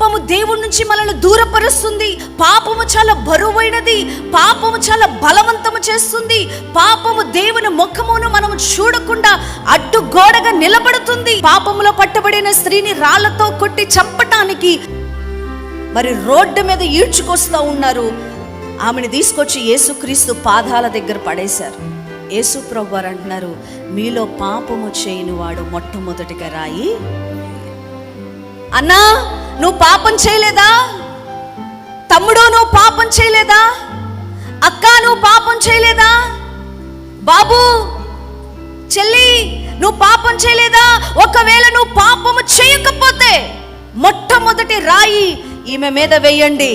పాపము దేవుడి నుంచి మనల్ని దూరపరుస్తుంది. పాపము చాలా బరువైనది. పాపము చాలా బలవంతము చేస్తుంది. పాపము దేవుని ముఖమును మనము చూడకుండా అడ్డు గోడగా నిలబడుతుంది. పాపములో పట్టబడిన స్త్రీని రాళ్ళతో కొట్టి చంపటానికి మరి రోడ్డు మీద ఈడ్చుకొస్తూ ఉన్నారు. ఆమెను తీసుకొచ్చి యేసుక్రీస్తు పాదాల దగ్గర పడేశారు. యేసు ప్రభు వారు అంటున్నారు మీలో పాపము చేయని వాడు మొట్టమొదటిగా రాయి అన్నా నువ్వు పాపం చేయలేదా? తమ్ముడు నువ్వు పాపం చేయలేదా? అక్క నువ్వు పాపం చేయలేదా? బాబు చెల్లి నువ్వు పాపం చేయలేదా? ఒకవేళ నువ్వు పాపము చేయకపోతే మొట్టమొదటి రాయి ఈమె మీద వేయండి.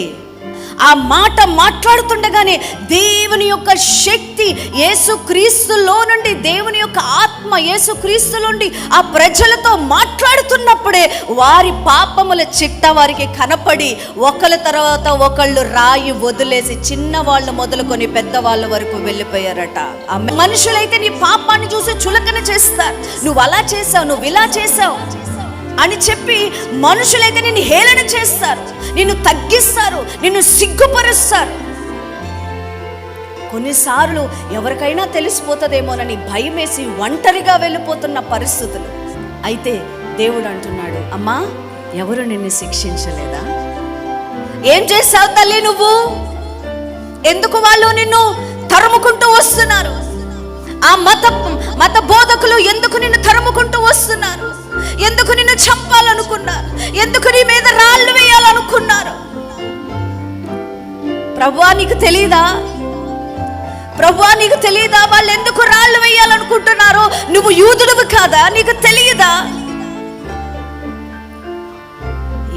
ఆ మాట మాట్లాడుతుండగానే దేవుని యొక్క శక్తి యేసుక్రీస్తులో నుండి దేవుని యొక్క ఆత్మ యేసుక్రీస్తులో నుండి ఆ ప్రజలతో మాట్లాడుతున్నప్పుడే వారి పాపముల చిట్ట వారికి కనపడి ఒకళ్ళ తర్వాత ఒకళ్ళు రాయి వదిలేసి చిన్నవాళ్ళు మొదలుకొని పెద్దవాళ్ళ వరకు వెళ్ళిపోయారట. మనుషులైతే నీ పాపాన్ని చూసి చులకన చేస్తారు. నువ్వు అలా చేసావు నువ్వు ఇలా చేసావు. అని చెప్పి మనుషులైతే నిన్ను హేళన చేస్తారు నిన్ను తగ్గిస్తారు నిన్ను సిగ్గుపరుస్తారు. కొన్నిసార్లు ఎవరికైనా తెలిసిపోతుందేమోనని భయమేసి ఒంటరిగా వెళ్ళిపోతున్న పరిస్థితులు. అయితే దేవుడు అంటున్నాడు అమ్మా ఎవరు నిన్ను శిక్షించలేదా? ఏం చేశావు తల్లి నువ్వు? ఎందుకు వాళ్ళు నిన్ను తరుముకుంటూ వస్తున్నారు? ఆ మత మత బోధకులు ఎందుకు నిన్ను తరుముకుంటూ వస్తున్నారు? ఎందుకు నిన్ను చంపాలనుకున్నారు? ఎందుకు నీ మీద రాళ్ళు వేయాలనుకున్నారు? ప్రభువా నీకు తెలియదా ప్రభువా నీకు తెలియదా వాళ్ళు ఎందుకు రాళ్ళు వేయాలనుకుంటున్నారో? నువ్వు యూదుడువి కాదా? నీకు తెలియదా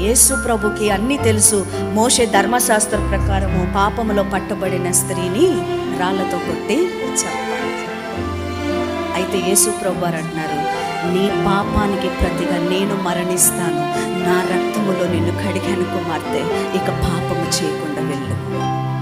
యేసు ప్రభుకి అన్నీ తెలుసు. మోషే ధర్మశాస్త్ర ప్రకారము పాపములో పట్టబడిన స్త్రీని రాళ్ళతో కొట్టి చంపాలి అయితే యేసు ప్రభువారు అంటున్నారు నీ పాపానికి ప్రతిగా నేను మరణిస్తాను. నా రక్తములో నిన్ను కడిగాను కుమార్తె. ఇక పాపము చేయకుండా వెళ్ళు.